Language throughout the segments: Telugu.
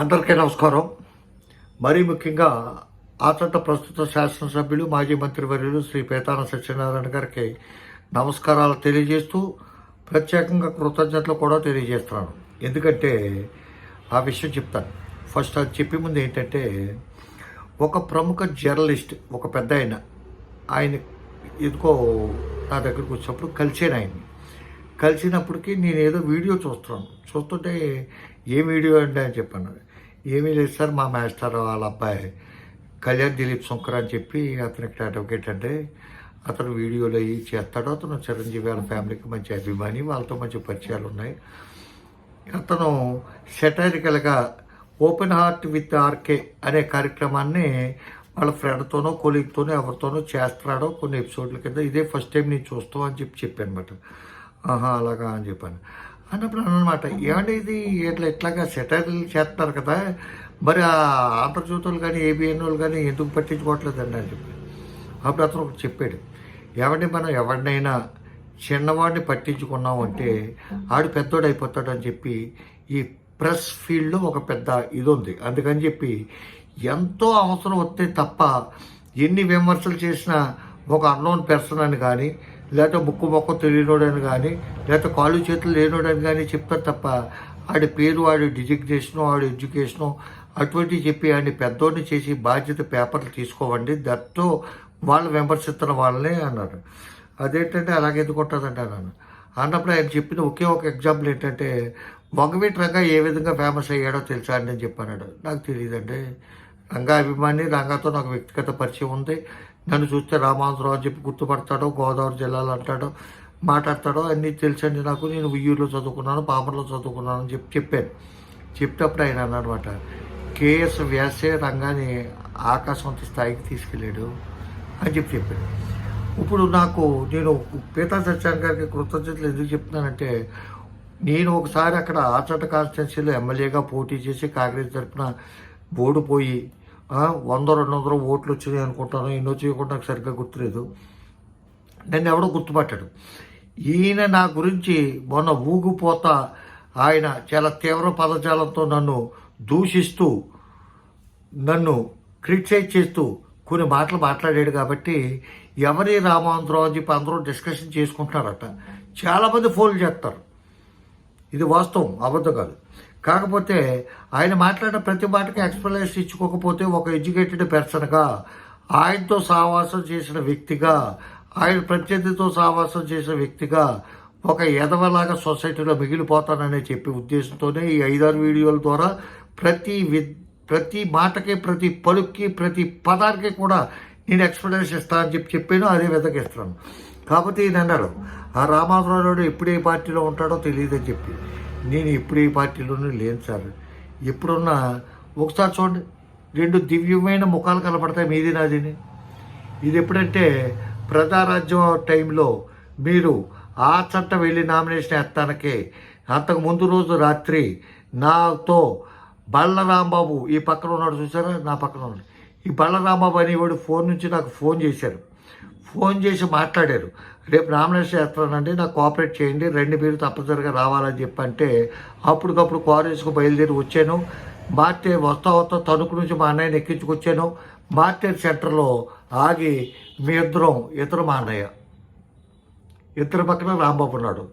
అందరికీ నమస్కారం. మరీ ముఖ్యంగా ఆచంట ప్రస్తుత శాసనసభ్యులు మాజీ మంత్రివర్యులు శ్రీ పేతాన సత్యనారాయణ గారికి నమస్కారాలు తెలియజేస్తూ ప్రత్యేకంగా కృతజ్ఞతలు కూడా తెలియజేస్తున్నాను. ఎందుకంటే ఆ విషయం చెప్తాను. ఫస్ట్ అది చెప్పే ముందు ఏంటంటే ఒక ప్రముఖ జర్నలిస్ట్ ఒక పెద్ద ఆయన ఆయన ఎందుకో నా దగ్గరకు వచ్చినప్పుడు కలిసాను ఆయన్ని కలిసినప్పటికీ నేను ఏదో వీడియో చూస్తున్నాను. చూస్తుంటే ఏ వీడియో అండి అని చెప్పాను. ఏమీ లేదు సార్ మా మాస్టర్ వాళ్ళ అబ్బాయి కళ్యాణ్ దిలీప్ శంకర్ అని చెప్పి అతనికి అడ్వకేట్ అంటే అతను వీడియోలు అవి చేస్తాడు. అతను చిరంజీవి వాళ్ళ ఫ్యామిలీకి మంచి అభిమాని వాళ్ళతో మంచి పరిచయాలు ఉన్నాయి. అతను సెటైరికల్గా ఓపెన్ హార్ట్ విత్ ఆర్కే అనే కార్యక్రమాన్ని వాళ్ళ ఫ్రెండ్తోనో కొలీగ్తోనో ఎవరితోనో చేస్తున్నాడో కొన్ని ఎపిసోడ్ల కింద. ఇదే ఫస్ట్ టైం నేను చూస్తావు అని చెప్పి చెప్పాను అనమాట ఆహా అలాగా అని చెప్పాను. అన్నప్పుడు అన్నమాట ఏమంటే ఇది? ఇట్లా ఇట్లాగా సెటైల్ చేస్తున్నారు కదా మరి ఆ ఆంధ్రజ్యోతులు కానీ ఏబిఎన్ వాళ్ళు కానీ ఎందుకు పట్టించుకోవట్లేదండి? అని చెప్పి అప్పుడు అతను ఒకటి చెప్పాడు ఏమంటే మనం ఎవరినైనా చిన్నవాడిని పట్టించుకున్నామంటే ఆడు పెద్దోడు అయిపోతాడు అని చెప్పి ఈ ప్రెస్ ఫీల్డ్లో ఒక పెద్ద ఇది ఉంది. అందుకని చెప్పి ఎంతో అవసరం వస్తే తప్ప ఎన్ని విమర్శలు చేసినా ఒక అన్నోన్ పర్సన్ అని కానీ లేకపోతే ముక్కు మొక్క తెలియనోడని కానీ లేకపోతే కాళ్ళు చేతులు లేనోడని కానీ చెప్తారు తప్ప ఆడి పేరు వాడి డిజిగ్నేషను వాడి ఎడ్యుకేషను అటువంటివి చెప్పి ఆయన్ని పెద్దోడిని చేసి బాధ్యత పేపర్లు తీసుకోవండి. దట్తో వాళ్ళు విమర్శిస్తున్న వాళ్ళనే అన్నారు. అదేంటంటే అలాగే ఎందుకుంటుందంటే అన్నాను అన్నప్పుడు ఆయన చెప్పిన ఒకే ఒక ఎగ్జాంపుల్ ఏంటంటే మగవీటి రంగా ఏ విధంగా ఫేమస్ అయ్యాడో తెలుసా అని నేను చెప్పాను. నాకు తెలియదండి రంగా అభిమాని రంగాతో నాకు వ్యక్తిగత పరిచయం ఉంది. నన్ను చూస్తే రామాంధ్రరావు అని చెప్పి గుర్తుపడతాడో గోదావరి జిల్లాలో అంటాడో మాట్లాడతాడో అన్నీ తెలుసండి నాకు. నేను ఉయ్యూరులో చదువుకున్నాను పామర్లో చదువుకున్నాను అని చెప్పి చెప్పాను. చెప్పేటప్పుడు ఆయన అన్నమాట కేఎస్ వ్యాసే రంగాన్ని ఆకాశవంత స్థాయికి తీసుకెళ్ళాడు అని చెప్పి చెప్పాడు. ఇప్పుడు నాకు నేను పీతా సత్యాన్ గారికి కృతజ్ఞతలు ఎందుకు చెప్తున్నానంటే నేను ఒకసారి అక్కడ ఆచట కాన్స్టిట్యున్సీలో ఎమ్మెల్యేగా పోటీ చేసి కాంగ్రెస్ తరఫున ఓడిపోయి వంద రెండు వందల ఓట్లు వచ్చినాయి అనుకుంటాను. ఎన్నో కూడా నాకు సరిగ్గా గుర్తులేదు. నన్ను ఎవడో గుర్తుపట్టాడు. ఈయన నా గురించి మొన్న ఊగిపోత ఆయన చాలా తీవ్ర పదజాలంతో నన్ను దూషిస్తూ నన్ను క్రిటిసైజ్ చేస్తూ కొన్ని మాటలు మాట్లాడాడు కాబట్టి ఎవరి రామాంధ్రం అని చెప్పి అందరూ డిస్కషన్ చేసుకుంటున్నారట. చాలామంది ఫోన్లు చేస్తారు. ఇది వాస్తవం అబద్ధం కాదు. కాకపోతే ఆయన మాట్లాడిన ప్రతి మాటకి ఎక్స్ప్లెనేషన్ ఇచ్చుకోకపోతే ఒక ఎడ్యుకేటెడ్ పర్సన్గా ఆయనతో సావాసం చేసిన వ్యక్తిగా ఆయన ప్రత్యర్థితో సావాసం చేసిన వ్యక్తిగా ఒక ఎదవలాగా సొసైటీలో మిగిలిపోతానని చెప్పే ఉద్దేశంతోనే ఈ ఐదారు వీడియోల ద్వారా ప్రతి వి ప్రతి మాటకి ప్రతి పలుక్కి ప్రతి పదానికి కూడా నేను ఎక్స్ప్లెనేషన్ ఇస్తానని చెప్పి చెప్పాను. అదే విధంగా ఇస్తాను కాకపోతే ఈయన అన్నారు ఆ రామారావు ఎప్పుడు ఏ పార్టీలో ఉంటాడో తెలియదని చెప్పి నేను ఎప్పుడు ఏ పార్టీలోనూ లేను సార్. ఎప్పుడున్నా ఒకసారి చూడండి రెండు దివ్యమైన ముఖాలు కనపడతాయి మీది నాదిని ఇది ఎప్పుడంటే ప్రజారాజ్యం టైంలో మీరు ఆ చట్ట వెళ్ళి నామినేషన్ ఎత్తానకే అంతకు ముందు రోజు రాత్రి నాతో బళ్ళరాంబాబు ఈ పక్కన ఉన్నాడు చూసారా? నా పక్కన ఉన్నాడు. ఈ బళ్ళరాంబాబు అనేవాడు ఫోన్ నుంచి నాకు ఫోన్ చేశారు. ఫోన్ చేసి మాట్లాడారు. రేపు నామినేషన్ చేస్తానండి నాకు కోఆపరేట్ చేయండి రెండు మీరు తప్పనిసరిగా రావాలని చెప్పంటే అప్పటికప్పుడు క్వారీస్కు బయలుదేరి వచ్చాను. మార్టే వస్తా వస్తా తణుకు నుంచి మా అన్నయ్యని ఎక్కించుకొచ్చాను. మార్టేర్ సెంటర్లో ఆగి మీ ఇద్దరం ఇతరు మా అన్నయ్య. ఇద్దరు పక్కన రాంబాబు ఉన్నాడు.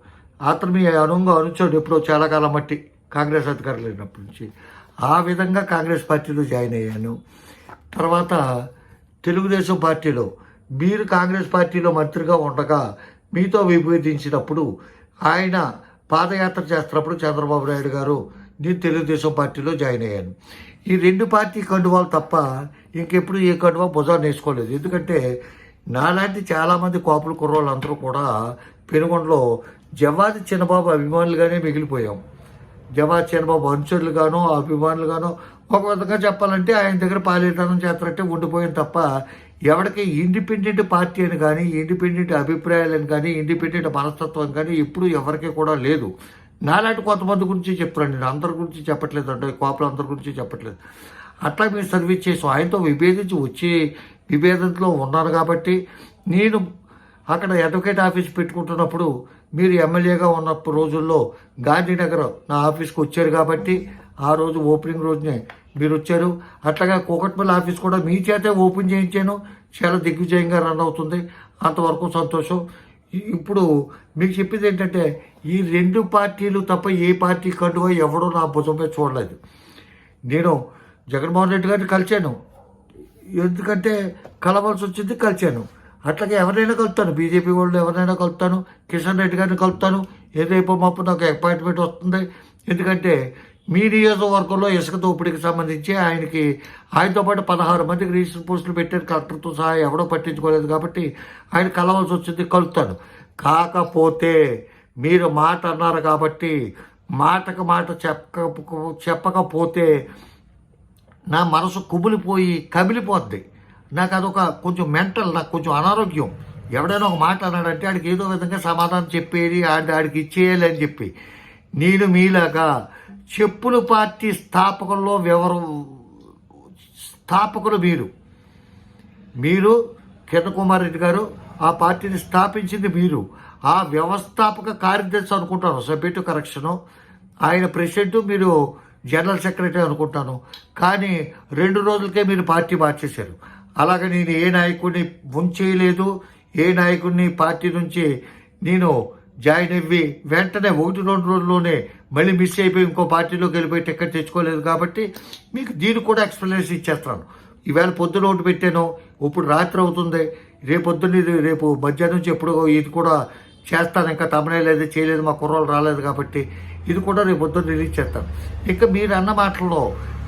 అతను మీ అనుంగా అనుచోడు ఎప్పుడో చాలా కాలం మట్టి కాంగ్రెస్ అధికారులు లేనప్పటి నుంచి. ఆ విధంగా కాంగ్రెస్ పార్టీలో జాయిన్ అయ్యాను. తర్వాత తెలుగుదేశం పార్టీలో మీరు కాంగ్రెస్ పార్టీలో మంత్రిగా ఉండగా మీతో విభేదించినప్పుడు ఆయన పాదయాత్ర చేస్తున్నప్పుడు చంద్రబాబు నాయుడు గారు నేను తెలుగుదేశం పార్టీలో జాయిన్ అయ్యాను. ఈ రెండు పార్టీ కండువాలు తప్ప ఇంకెప్పుడు ఏ కండువా భుజాన్ని వేసుకోలేదు. ఎందుకంటే నాలాంటి చాలామంది కోపల కుర్రోళ్ళు అందరూ కూడా పెనుగొండలో జవాది చిన్నబాబు అభిమానులుగానే మిగిలిపోయాం. జమా చంద్రబాబు అనుచరులుగానో అభిమానులుగానో ఒక విధంగా చెప్పాలంటే ఆయన దగ్గర పాలితనం చేస్తారంటే ఉండిపోయింది తప్ప ఎవరికి ఇండిపెండెంట్ పార్టీ అని కానీ ఇండిపెండెంట్ అభిప్రాయాలని కానీ ఇండిపెండెంట్ మనస్తత్వం కానీ ఇప్పుడు ఎవరికి కూడా లేదు. నాలాంటి కొంతమంది గురించి చెప్తున్నాను నేను అందరి గురించి చెప్పట్లేదు అంటే కోపలు అందరి గురించి చెప్పట్లేదు. అట్లా మీరు సర్వీస్ చేసాం ఆయనతో విభేదించి వచ్చి విభేదంలో ఉన్నారు కాబట్టి నేను అక్కడ అడ్వకేట్ ఆఫీస్ పెట్టుకుంటున్నప్పుడు మీరు ఎమ్మెల్యేగా ఉన్న రోజుల్లో గాంధీనగర్ నా ఆఫీస్కి వచ్చారు కాబట్టి ఆ రోజు ఓపెనింగ్ రోజునే మీరు వచ్చారు. అట్లాగే కూకట్పల్లి ఆఫీస్ కూడా మీ చేతే ఓపెన్ చేయించాను. చాలా దిగ్విజయంగా రన్ అవుతుంది. అంతవరకు సంతోషం. ఇప్పుడు మీకు చెప్పేది ఏంటంటే ఈ రెండు పార్టీలు తప్ప ఏ పార్టీ కండుగా ఎవడో నా భుజం మీద చూడలేదు. నేను జగన్మోహన్ రెడ్డి గారిని కలిశాను. ఎందుకంటే కలవాల్సి వచ్చింది కలిశాను. అట్లాగే ఎవరైనా కలుపుతాను. బీజేపీ వాళ్ళు ఎవరైనా కలుపుతాను. కిషన్ రెడ్డి గారిని కలుపుతాను. ఏదైపో మాపు నాకు అపాయింట్మెంట్ వస్తుంది. ఎందుకంటే మీ నియోజకవర్గంలో ఇసుక దోపిడీకి సంబంధించి ఆయనకి ఆయనతో పాటు పదహారు మందికి రిజిస్టర్ పోస్టులు పెట్టారు. కలెక్టర్తో సహా ఎవడో పట్టించుకోలేదు కాబట్టి ఆయన కలవాల్సి వచ్చింది. కలుపుతాను. కాకపోతే మీరు మాట అన్నారు కాబట్టి మాటకు మాట చెప్పక చెప్పకపోతే నా మనసు కుమిలిపోయి కమిలిపోద్ది. నాకు అదొక కొంచెం మెంటల్ నాకు కొంచెం అనారోగ్యం. ఎవడైనా ఒక మాట అన్నాడంటే ఆడికి ఏదో విధంగా సమాధానం చెప్పేది ఆడి ఆడికి ఇచ్చేయాలి అని చెప్పి. నేను మీలాగా చెప్పులు పార్టీ స్థాపకుల్లో వివరం స్థాపకులు మీరు. మీరు కిరణ్ కుమార్ రెడ్డి గారు ఆ పార్టీని స్థాపించింది మీరు. ఆ వ్యవస్థాపక కార్యదర్శి అనుకుంటాను సబ్జెక్టు కరెక్షను ఆయన ప్రెసిడెంట్ మీరు జనరల్ సెక్రటరీ అనుకుంటాను. కానీ రెండు రోజులకే మీరు పార్టీ మార్చేశారు. అలాగే నేను ఏ నాయకుడిని ముంచేయలేదు ఏ నాయకుడిని పార్టీ నుంచి నేను జాయిన్ అయ్యి వెంటనే ఒకటి రెండు రోజుల్లోనే మళ్ళీ మిస్ అయిపోయి ఇంకో పార్టీలోకి వెళ్ళిపోయి టికెట్ తెచ్చుకోలేదు కాబట్టి మీకు దీన్ని కూడా ఎక్స్ప్లెనేషన్ ఇచ్చేస్తాను. ఈవేళ పొద్దున ఒకటి పెట్టాను ఇప్పుడు రాత్రి అవుతుంది. రేపు పొద్దున్న ఇది రేపు మధ్యాహ్నం నుంచి ఎప్పుడు ఇది కూడా చేస్తాను. ఇంకా తమనే లేదు చేయలేదు మా కుర్రోళ్ళు రాలేదు కాబట్టి ఇది కూడా రేపు పొద్దున్న రిలీజ్ చేస్తాను. ఇంకా మీరు అన్న మాటల్లో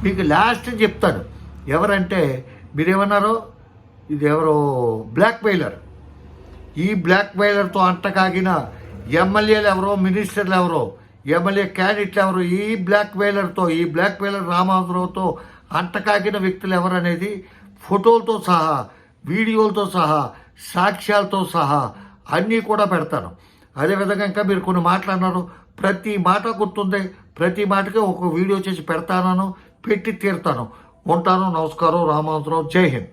మీకు లాస్ట్ చెప్తాను. ఎవరంటే మీరేమన్నారో? ఇది ఎవరో బ్లాక్ మెయిలర్ ఈ బ్లాక్ మెయిలర్తో అంటకాగిన ఎమ్మెల్యేలు ఎవరో మినిస్టర్లు ఎవరో ఎమ్మెల్యే క్యాండిడేట్లు ఎవరో ఈ బ్లాక్ మెయిలర్తో ఈ బ్లాక్ మెయిలర్ రామారావుతో అంటకాగిన వ్యక్తులు ఎవరనేది ఫోటోలతో సహా వీడియోలతో సహా సాక్ష్యాలతో సహా అన్నీ కూడా పెడతాను. అదేవిధంగా ఇంకా మీరు కొన్ని మాట్లాడినారు ప్రతి మాట గుర్తుంది. ప్రతి మాటకి ఒక వీడియో చేసి పెడతానను పెట్టి తీరుతాను. ఉంటాను. నమస్కారం. రామాంతరావు జై హింద్.